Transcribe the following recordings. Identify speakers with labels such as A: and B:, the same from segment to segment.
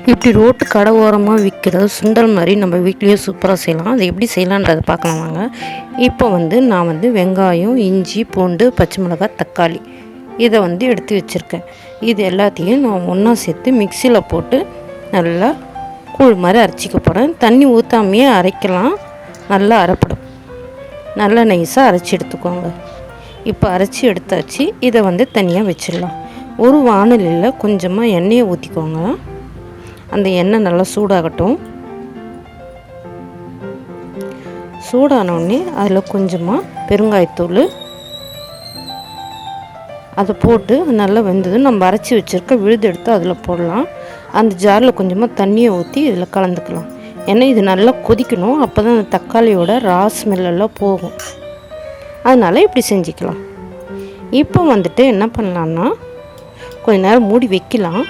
A: இப்படி ரோட்டு கடை ஓரமாக விற்கிற சுண்டல் மாதிரி நம்ம வீட்லேயே சூப்பராக செய்யலாம். அது எப்படி செய்யலான்றதை பார்க்கலாம் வாங்க. இப்போ வந்து நான் வந்து வெங்காயம் இஞ்சி பூண்டு பச்சை மிளகாய் தக்காளி இதை வந்து எடுத்து வச்சுருக்கேன். இது எல்லாத்தையும் நான் ஒன்றா சேர்த்து மிக்சியில் போட்டு நல்லா கூழ் மாதிரி அரைச்சிக்க போகிறேன் தண்ணி ஊற்றாமையே அரைக்கலாம். நல்லா அரைப்படும். நல்லா நைஸாக அரைச்சி எடுத்துக்கோங்க. இப்போ அரைச்சி எடுத்தாச்சு. இதை வந்து தனியாக வச்சிடலாம். ஒரு வானலியில் கொஞ்சமாக எண்ணெயை ஊற்றிக்கோங்க அந்த எண்ணெய் நல்லா சூடாகட்டும். சூடானோடனே அதில் கொஞ்சமாக பெருங்காயத்தூள். அதை போட்டு நல்லா வெந்தது நம்ம அரைச்சி வச்சுருக்க விழுது எடுத்து அதில் போடலாம். அந்த ஜாரில் கொஞ்சமாக தண்ணியை ஊற்றி இதில் கலந்துக்கலாம். ஏன்னா இது நல்லா கொதிக்கணும் அப்போ தான் அந்த தக்காளியோட ரா ஸ்மெல்லாம் போகும். அதனால் இப்படி செஞ்சுக்கலாம். இப்போ வந்துட்டு என்ன பண்ணலான்னா கொஞ்ச நேரம் மூடி வைக்கலாம்.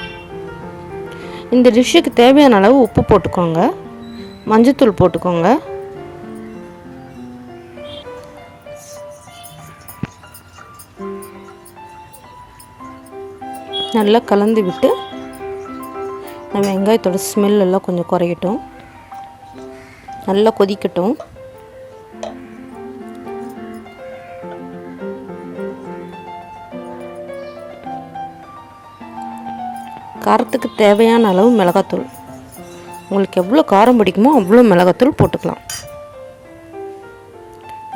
A: இந்த டிஷ்ஷுக்கு தேவையான அளவு உப்பு போட்டுக்கோங்க. மஞ்சத்தூள் போட்டுக்கோங்க. நல்லா கலந்து விட்டு நம்ம வெங்காயத்தோட ஸ்மெல் எல்லாம் கொஞ்சம் குறையட்டும். நல்லா கொதிக்கட்டும். காரத்துக்கு தேவையான அளவு மிளகாத்தூள். உங்களுக்கு எவ்வளோ காரம் பிடிக்குமோ அவ்வளோ மிளகாத்தூள் போட்டுக்கலாம்.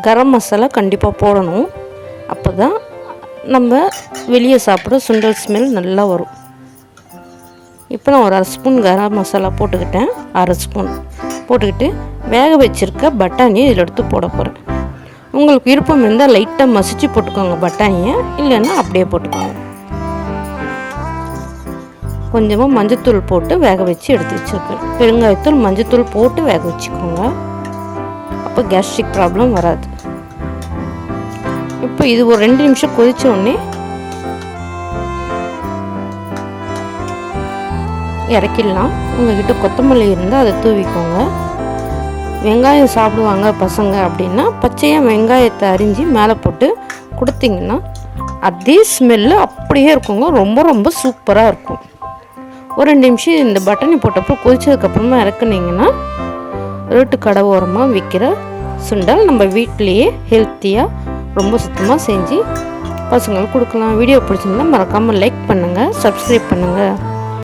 A: கரம் மசாலா கண்டிப்பாக போடணும். அப்போ தான் நம்ம வெளியே சாப்பிட சுண்டல் ஸ்மெல் நல்லா வரும். இப்போ நான் ஒரு அரை ஸ்பூன் கரம் மசாலா போட்டுக்கிட்டேன். அரை ஸ்பூன். போட்டுக்கிட்டு வேக வச்சுருக்க பட்டாணியை இதில் எடுத்து போட போகிறேன் உங்களுக்கு விருப்பம் இருந்தால் லைட்டாக மசிச்சு போட்டுக்கோங்க பட்டாணியை. இல்லைன்னா அப்படியே போட்டுக்கோங்க. கொஞ்சமாக மஞ்சத்தூள் போட்டு வேக வச்சு எடுத்து வச்சுருக்கேன் பெருங்காயத்தூள் மஞ்சத்தூள் போட்டு வேக வச்சுக்கோங்க. அப்போ கேஸ்ட்ரிக் ப்ராப்ளம் வராது. இப்போ இது ஒரு ரெண்டு நிமிஷம் கொதித்த உடனே இறக்கிடலாம். உங்ககிட்ட கொத்தமல்லி இருந்தால் அதை தூவிக்கோங்க. வெங்காயம் சாப்பிடுவாங்க பசங்க அப்படின்னா பச்சையாக வெங்காயத்தை அரிஞ்சு மேலே போட்டு கொடுத்தீங்கன்னா அதே ஸ்மெல்லு அப்படியே இருக்குங்க. ரொம்ப ரொம்ப சூப்பராக இருக்கும். ஒரு ரெண்டு நிமிஷம் இந்த பட்டனி போட்டப்போ கொதிச்சதுக்கப்புறமா இறக்குனீங்கன்னா ரோட்டு கடை ஓரமாக விற்கிற சுண்டல் நம்ம வீட்டிலையே ஹெல்த்தியாக ரொம்ப சுத்தமாக செஞ்சு பசங்களுக்கு கொடுக்கலாம். வீடியோ பிடிச்சிருந்தா மறக்காமல் லைக் பண்ணுங்கள் சப்ஸ்கிரைப் பண்ணுங்கள்